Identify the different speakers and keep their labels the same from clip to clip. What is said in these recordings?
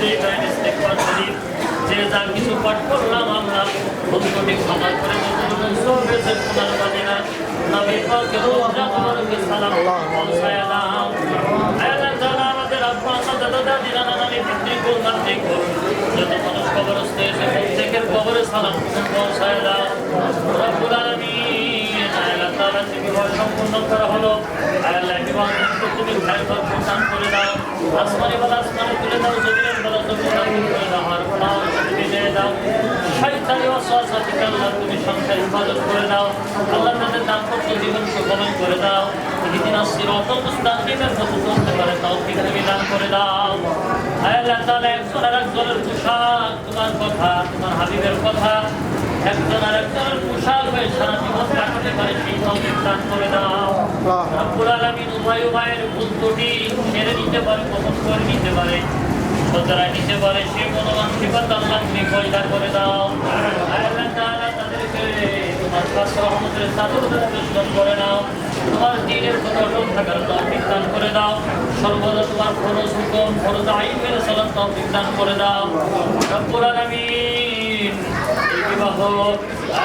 Speaker 1: যে যা কিছু পাঠ করলাম আমরা বন্ধুটি খাবার করে আমাদের আব্বা দাদা দাদি নানা নানি পিতৃকুল মাতৃকুল যত মানুষ কবরস্থ এসে প্রত্যেকের কবরে সালাম পৌঁছায় দাও বিবাহ তুমি প্রদান করে দাও। আসমানি বলা বলা করে দাও। আর তুমি দিয়ে দাও। আল্লাহ তুমি করে দাও। আল্লাহ তাদের দাম্পত্য জীবন সুগমন করে দাও। পারে, তৌফিক তুমি দান করে দাও। আল্লাহ একজন আর একজনের পোশাক, তোমার কথা, তোমার হাবিবের কথা। একজন আর একজনের পোশাক হয়ে সারা জীবন কাটাতে পারে সেই তৌফিক দান করে দাও রব্বুল আলামিন উভয় উভয়ের ভুল ত্রুটি সেরে নিতে পারে কখন করে নিতে পারে। সতরা নিতে পারে সে মনোমান সিফাত আল্লাহ তুমি পয়দা করে দাও আল্লাহ তাআলা তাদেরকে তোমার কাছে রহমতের চাদর করে নাও। তোমার দিনের থাকার তৌফিক দান করে দাও সর্বদা তোমার ফরজ হুকুম ফরজ আইন মেনে চলার তৌফিক দান করে দাও রব্বুল আলামিন এই বিবাহ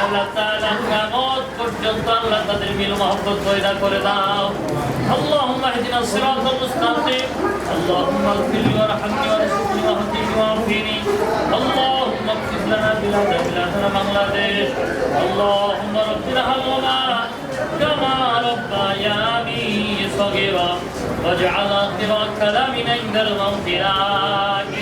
Speaker 1: আল্লাহ তাআলা কিয়ামত পর্যন্ত আল্লাহ তাদের মিল মহব্বত পয়দা করে দাও اللهم اهدنا الصراط المستقيم اللهم اغفر لي وارحمني وارزقني واهدني وعافني اللهم اغفر لنا بلاد بلادنا بنغلاديش اللهم ربنا هلنا كما ربياني صغيرا واجعل اخر كلامنا عند الموت لا